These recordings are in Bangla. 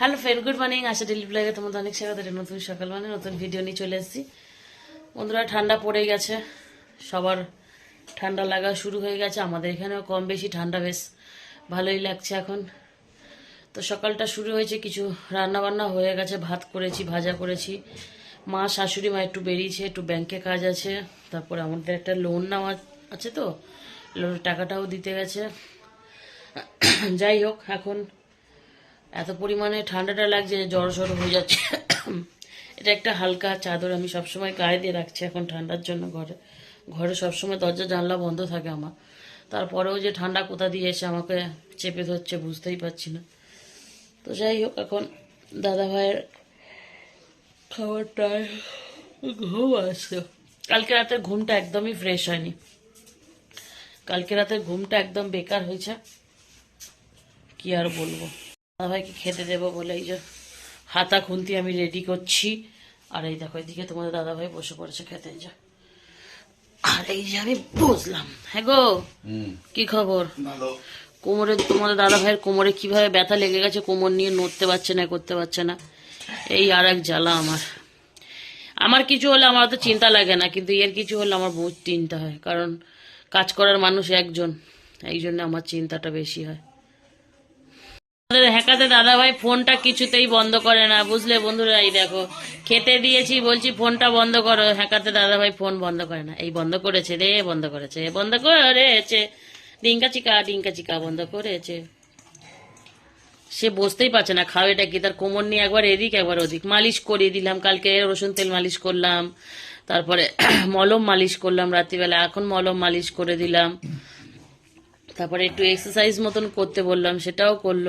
Hello friend good morning Asha daily ব্লগে তোমাদের অনেক স্বাগত। নতুন সকাল মানে নতুন ভিডিও নিয়ে চলে এসেছি। বন্ধুরা, ঠান্ডা পড়ে গেছে। সবার ঠান্ডা লাগা শুরু হয়ে গেছে। আমাদের এখানেও কম বেশি ঠান্ডা বেশ ভালোই লাগছে এখন। তো সকালটা শুরু হয়েছে, কিছু রান্না বান্না হয়ে গেছে। ভাত করেছি, ভাজা করেছি। মা, শাশুড়ি মা একটু বেরিয়েছে, একটু ব্যাংকে কাজ আছে। তারপরে আমাদের একটা লোন নেওয়া আছে তো। লোনের টাকাটাও দিতে গেছে। যাই হোক, এখন এত পরিমাণে ঠান্ডাটা লাগছে যে জ্বর জ্বর হয়ে যাচ্ছে। এটা একটা হালকা চাদর আমি সবসময় গায়ে দিয়ে রাখছি এখন ঠান্ডার জন্য ঘরে। ঘরে সবসময় দরজা, জানলা বন্ধ থাকে আমার। তারপরেও যে ঠান্ডা কোথা দিয়ে এসে আমাকে চেপে ধরছে বুঝতেই পারছি না। তো যাই হোক, এখন দাদা ভাইয়ের খাবারটায় ঘুম আসছে। কালকে রাতের ঘুমটা একদমই ফ্রেশ হয়নি। কালকে রাতের ঘুমটা একদম বেকার হয়েছে। কি আর বলব? দাদাভাইকে খেতে দেবো বলে এই যে হাতা খুন্তি আমি রেডি করছি। আর এই দেখো এদিকে তোমাদের দাদাভাই বসে পড়েছে খেতে যা। আর এই যে আমি বুঝলাম। হ্যাঁ গো কি খবর? কোমরে তোমাদের দাদা ভাইয়ের কোমরে কীভাবে ব্যথা লেগে গেছে কোমর নিয়ে নড়তে পারছে না করতে পারছে না। এই আর এক জ্বালা আমার। আমার কিছু হলে আমার তো চিন্তা লাগে না কিন্তু এর কিছু হলে আমার বহুত চিন্তা হয় কারণ কাজ করার মানুষ একজন এই জন্য আমার চিন্তাটা বেশি হয়। আমাদের দাদা ভাই ফোনটা কিছুতেই বন্ধ করে না। বুঝলে বন্ধুরা, এই দেখো, খেতে দিয়েছি, বলছি ফোনটা বন্ধ করো। হ্যাকাতে দাদা ভাই ফোন বন্ধ করে না। এই বন্ধ করেছে রে, বন্ধ করেছে বন্ধ করেছে। ডিঙ্কা চিকা ডিঙ্কা চিকা বন্ধ করেছে। সে বসতেই পারছে না, খাও এটা কি? তার কোমর নিয়ে একবার এদিক, একবার ওদিক। মালিশ করিয়ে দিলাম, কালকে রসুন তেল মালিশ করলাম। তারপরে মলম মালিশ করলাম রাত্রিবেলা, এখন মলম মালিশ করে দিলাম। তারপরে একটু এক্সারসাইজ মতন করতে বললাম, সেটাও করল।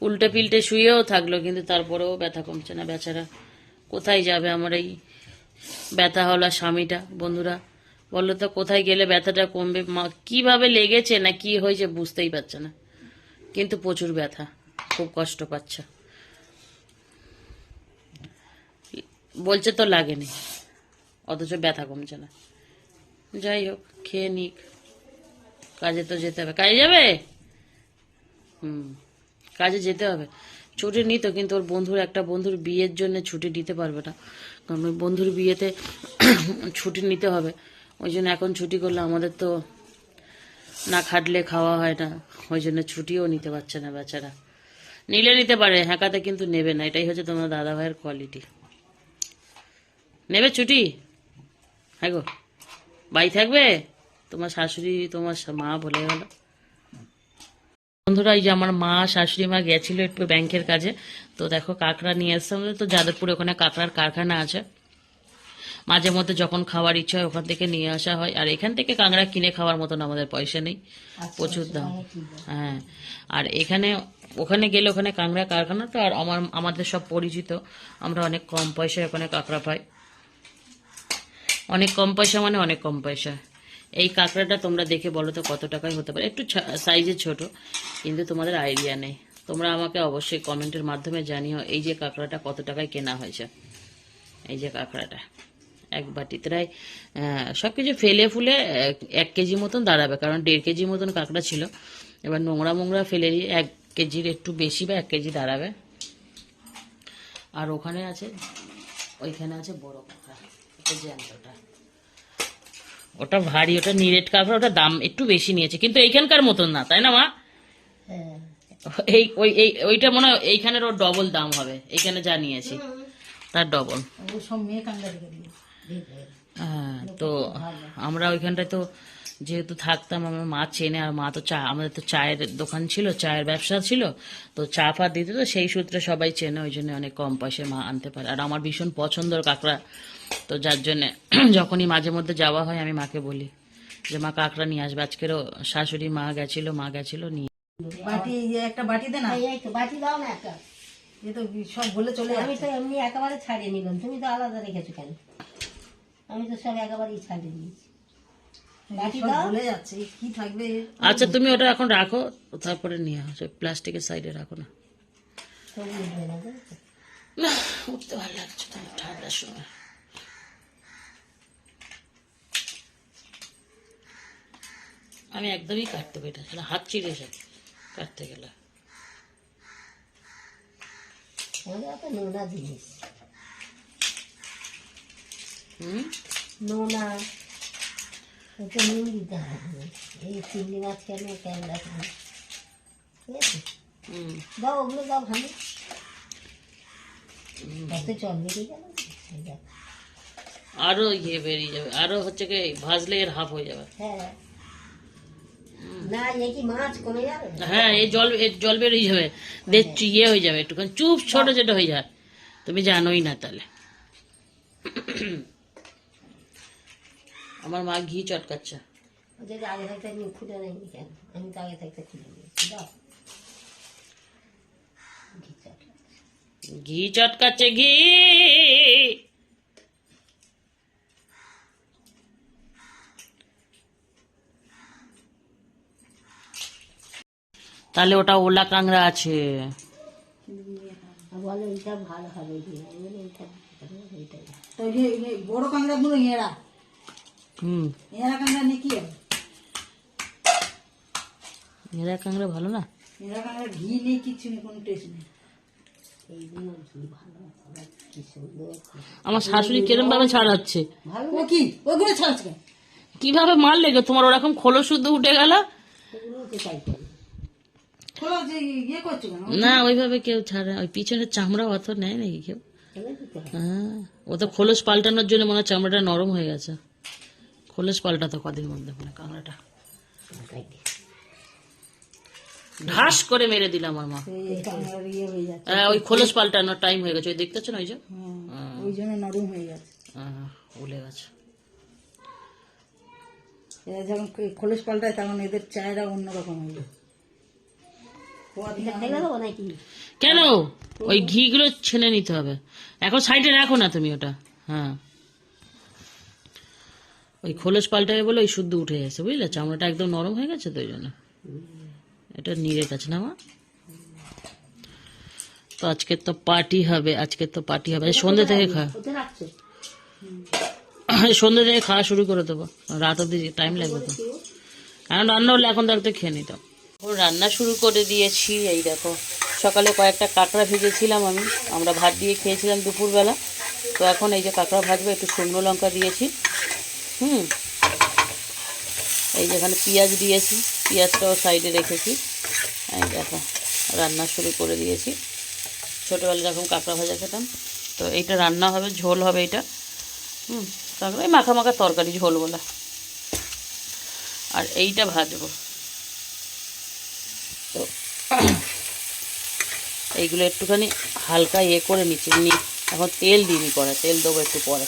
উল্টে পিল্টে শুয়েও থাকল, কিন্তু তারপরেও ব্যথা কমছে না। বেচারা কোথায় যাবে আমার এই ব্যথা হলা স্বামীটা, বন্ধুরা? বলল তো, কোথায় গেলে ব্যথাটা কমবে? মা, কীভাবে লেগেছে না কি হয়েছে বুঝতেই পারছে না। কিন্তু প্রচুর ব্যথা, খুব কষ্ট পাচ্ছে। বলছে তো লাগেনি, অথচ ব্যথা কমছে না। যাই হোক, খেয়ে নিক। কাজে তো যেতে হবে। কাজে যাবে? হুম। কাজে যেতে হবে। ছুটি নিত কিন্তু ওর বন্ধুর, একটা বন্ধুর বিয়ের জন্য ছুটি দিতে পারবে না। কারণ ওই বন্ধুর বিয়েতে ছুটি নিতে হবে। ওই জন্য এখন ছুটি করলে আমাদের তো না খাটলে খাওয়া হয় না। ওই জন্য ছুটিও নিতে পারছে না বেচারা। নিলে নিতে পারে, হ্যাঁকাতে কিন্তু নেবে না। এটাই হচ্ছে তোমার দাদা ভাইয়ের কোয়ালিটি নেবে ছুটি? হ্যাঁ গো। বাই থাকবে? তোমার শাশুড়ি, তোমার মা বলে গেল। বন্ধুরা এই যে আমার মা শাশুড়ি মা গেছিল একটু ব্যাংকের কাজে। তো দেখো কাঁকড়া নিয়ে এসছে আমাদের। তো যাদবপুরে ওখানে কাঁকড়ার কারখানা আছে। মাঝে মধ্যে যখন খাওয়ার ইচ্ছা হয় ওখান থেকে নিয়ে আসা হয়। আর এখান থেকে কাঁকড়া কিনে খাওয়ার মতন আমাদের পয়সা নেই। প্রচুর দাম। হ্যাঁ। আর এখানে ওখানে গেলে ওখানে কাঁকড়া কারখানা তো আর আমার আমাদের সব পরিচিত। আমরা অনেক কম পয়সায় ওখানে কাঁকড়া পাই। অনেক কম পয়সা মানে অনেক কম পয়সা। এই কাঁকড়াটা তোমরা দেখে বলো তো কত টাকায় হতে পারে। একটু সাইজে ছোট, কিন্তু তোমাদের আইডিয়া নেই। তোমরা আমাকে অবশ্যই কমেন্টের মাধ্যমে জানিও এই যে কাঁকড়াটা কত টাকায় কেনা হয়েছে। এই যে কাঁকড়াটা, এক বাটি প্রায় সব কিছু ফেলে ফুলে এক- কেজি মতন দাঁড়াবে, কারণ দেড় কেজি মতন কাঁকড়া ছিল। এবার নোংরা মোংরা ফেলে দিয়ে এক কেজির একটু বেশি বা এক কেজি দাঁড়াবে। আর ওখানে আছে, ওইখানে আছে বড় কাঁকড়া জ্যান্তটা ওটা ভারী ওটা নিরেট কাপড় ওটা দাম একটু বেশি নিয়েছে। কিন্তু এইখানকার মতন না তাই না মা? এই ওই এই ওইটা মনে হয় এইখানের ওর ডবল দাম হবে এইখানে যা নিয়েছি তার ডবল হ্যাঁ তো আমরা ওইখানটায় তো যেহেতু থাকতাম আমার মা চেনে আর মা তো চা আমাদের তো চায়ের দোকান ছিল চায়ের ব্যবসা ছিল তো চা ফা দিতে তো সেই সূত্রে সবাই চেনে ওই জন্য অনেক কম পয়সায় মা আনতে পারে। আর আমার ভীষণ পছন্দর কাঁকড়া তো যার জন্যে যখনই মাঝে মধ্যে যাওয়া হয় আমি মাকে বলি যে মা কাঁকড়া নিয়ে আসবে। আজকেরও শাশুড়ি মা গেছিল মা গেছিল নিয়ে বাটি ইয়ে একটা বাটি দে না। বাটি দাও না একটা। এ তো সব বলে চলে আমি তো এমনি একেবারে ছাড়িয়ে নিলাম। তুমি তো আলাদা রেখেছো কেন? আমি তো সব একেবারেই ছাড়িয়ে নিয়েছি বাটি সব দাও ভুলে যাচ্ছে কি থাকবে আচ্ছা তুমি ওটা এখন রাখো তারপরে নিয়ে আসো প্লাস্টিকের সাইডে রাখো না। উঠতে ভালো লাগছে তো ঠান্ডার সময়। আমি একদমই কাটতে পারি না সেটা হাত চিড়ে যায় কাটতে গেলে। নোনা জিনিস। হুম? নোনা। ওটা নুন দিতে হবে এই চিংড়ি মাছ কেন ক্যাংড়া কেন ঠিক আছে দাও ওগুলো দাও ভালো কত চল বেরিয়ে গেল এই আরও ইয়ে বেরিয়ে যাবে। আরও হচ্ছে কি, ভাজলে এর হাফ হয়ে যাবে। হ্যাঁ হ্যাঁ এই জল এর জল বেরিয়ে যাবে। দেখছি ইয়ে হয়ে যাবে একটুখানি। চুপ, ছোট ছোট হয়ে যায় তুমি জানোই না তাহলে। আমার মা ঘি চটকাচ্ছে যদি আগে থাকতে আমি খুলে নেয়নি কেন আমি তো আগে থাকতে খুলে নিয়েছি দাও ঘি চাটলা। ঘি চটকাচ্ছে ঘি তাহলে ওটা ওলা কাংড়া আছে আর বলে এইটা ভালো হবে দিয়ে আমি বলি এইটা ভালো হবে, এইটাই তো এই যে- এই যে বড় কাঁকড়া গুলো এঁড়া হুম। কাঁকড়া নিয়ে কি হবে এরা কাংড়া ভালো না? এঁড়া কাঁকড়া ঘি নেই কিচ্ছু নেই কোনো টেস্ট নেই। আমার শাশুড়ি কিরম ভাবে ছাড়াচ্ছে? ও কি? ওগুলো কেন? কীভাবে মারলে গো তোমার? ওরকম খোলো শুদ্ধ উঠে গেল। ইয়ে না ওইভাবে কেউ ছাড়ে ওই পিছনের চামড়া অত নেয় নাকি কেউ? হ্যাঁ। ও তো খোলস পাল্টানোর জন্য মনে হয় চামড়াটা নরম হয়ে গেছে। খোলস পাল্টাতো কদিন মধ্যে মানে কাঁকড়াটা। ঢাস করে মেরে দিলাম আমার মা। ইয়ে হয়ে হ্যাঁ, ওই খোলস পাল্টানোর টাইম হয়ে গেছে। ওই দেখতেছো না ওই যে? হ্যাঁ, ওই জন্য নরম হয়ে যাচ্ছে। হ্যাঁ, উলে গেছে। এরা যখন খোলস পাল্টায় তখন এদের চাহিদা অন্যরকম হয়ে যায়। কেন? ওই ঘিগুলো ছেনে নিতে হবে। এখন সাইডে রাখো না তুমি ওটা। হ্যাঁ। ওই খোলস পাল্টাবে বলে ওই শুদ্ধ উঠে গেছে, বুঝলে? চামড়াটা একদম নরম হয়ে গেছে তো ওই জন্য। এটা নিরে কাছে না মা? তো আজকে তো পার্টি হবে আজকে তো পার্টি হবে। সন্ধ্যে থেকে খা। ওতে রাখছো সন্ধ্যে থেকে খাওয়া শুরু করে দেবো। রাত অব্দি টাইম লাগবে তো। কারণ রান্না হলে এখন তো খেয়ে নিতাম রান্না শুরু করে দিয়েছি, এই দেখো। সকালে কয়েকটা কাঁকড়া ভেজেছিলাম আমি। আমরা ভাত দিয়ে খেয়েছিলাম দুপুরবেলা। তো এখন এই যে কাঁকড়া ভাজবো, একটু শুকনো লঙ্কা দিয়েছি। হুম। এই যেখানে পেঁয়াজ দিয়েছি, পেঁয়াজটাও সাইডে রেখেছি। এই দেখো, রান্না শুরু করে দিয়েছি। ছোটোবেলায় যখন কাঁকড়া ভাজা খেতাম, তো এইটা রান্না হবে, ঝোল হবে এটা হুম কাঁকড়া এই মাখা মাখা তরকারি, ঝোল বলা। আর এইটা ভাজবো। তো এইগুলো একটুখানি হালকা ইয়ে করে নিচ্ছি। এখন তেল দিইনি পরে, তেল দেবো একটু পরে।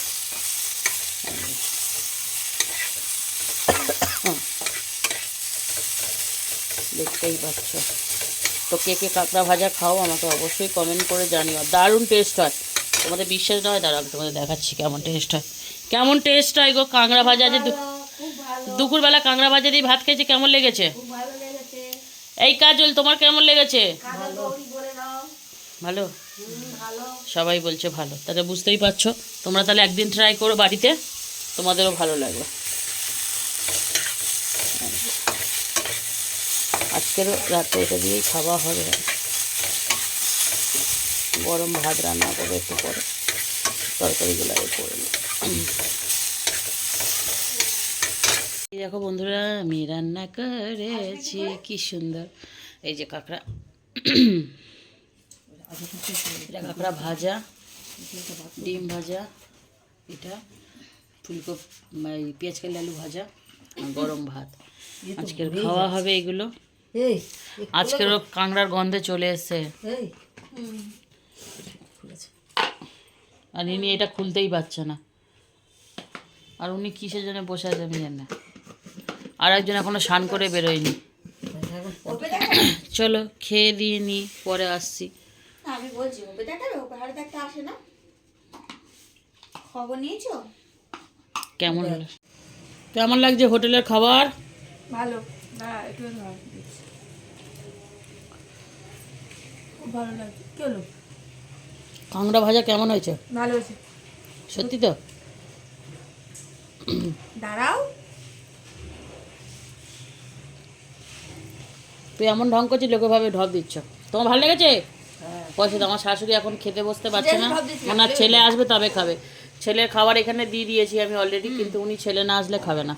দেখতেই পাচ্ছ। তো কে কে কাঁকড়া ভাজা খাও আমাকে অবশ্যই কমেন্ট করে জানিও। দারুণ টেস্ট হয়। তোমাদের বিশ্বাস নয়? দাঁড়াও, আমি তোমাদের দেখাচ্ছি কেমন টেস্ট হয়। কেমন টেস্ট হয় গো কাঁকড়া ভাজা যে দুপুরবেলা কাঁকড়া ভাজা দিয়ে ভাত খেয়েছি, কেমন লেগেছে? এই কাজল, তোমার কেমন লেগেছে? ভালো? সবাই বলছে ভালো। তাহলে বুঝতেই পারছ। তোমরা তাহলে একদিন ট্রাই করো বাড়িতে। তোমাদেরও ভালো লাগবে। আজকেরও রাতে এটা দিয়েই খাওয়া হবে। গরম ভাত রান্না করবে একটু পরে। তরকারিগুলো আগে করে। এই দেখো বন্ধুরা আমি রান্না করেছি কি সুন্দর। এই যে কাঁকড়া। এটা কাঁকড়া ভাজা ডিম ভাজা এটা ফুলকপি এই পেঁয়াজ কালি আলু ভাজা গরম ভাত। আজকের খাওয়া হবে এগুলো। আজকেরও কাঁকড়ার গন্ধে চলে এসছে। আর ইনি এটা খুলতেই পারছে না। আর উনি কিসের জন্য বসে আছে আমি জানি না। আর একজন এখনও স্নান করে বেরোয়নি। চলো খেয়ে দিয়ে নি পরে আসছি। আমি বলছি ওপে দেখাবে? ওপে হাড়ে দেখতে আসে না? খবর নিয়েছো? কেমন কেমন লাগছে হোটেলের খাবার? ভালো। না একটু ধর ভালো লাগছে। কি হলো? কাঁকড়া ভাজা কেমন হয়েছে? ভালো হয়েছে। সত্যি তো? দাঁড়াও। তুই এমন ঢং করছিস লোকে ভাবে ঢপ দিচ্ছ। তোমার ভালো লেগেছে? হ্যাঁ। পয়সা দাও। আমার শাশুড়ি এখন খেতে বসতে পারছে না। ওনার ছেলে আসবে তবে খাবে। ছেলের খাবার এখানে দিয়ে দিয়েছি আমি অলরেডি কিন্তু উনি ছেলে না আসলে খাবে না।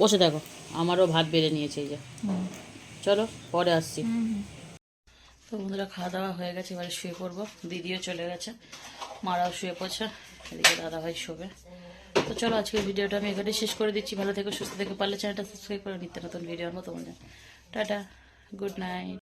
বসে দেখো আমারও ভাত বেড়ে নিয়েছে এই যে। চলো পরে আসছি। তো বন্ধুরা খাওয়া দাওয়া হয়ে গেছে এবারে শুয়ে পড়ব। দিদিও চলে গেছে মারাও শুয়ে পড়ছে এদিকে দাদা ভাই শোবে। তো চলো আজকের ভিডিওটা আমি এখানে শেষ করে দিচ্ছি। ভালো থেকে সুস্থ থেকে পারলে চ্যানেলটা সাবস্ক্রাইব করে। নিতে নতুন ভিডিওর মতো মনে টাটা গুড নাইট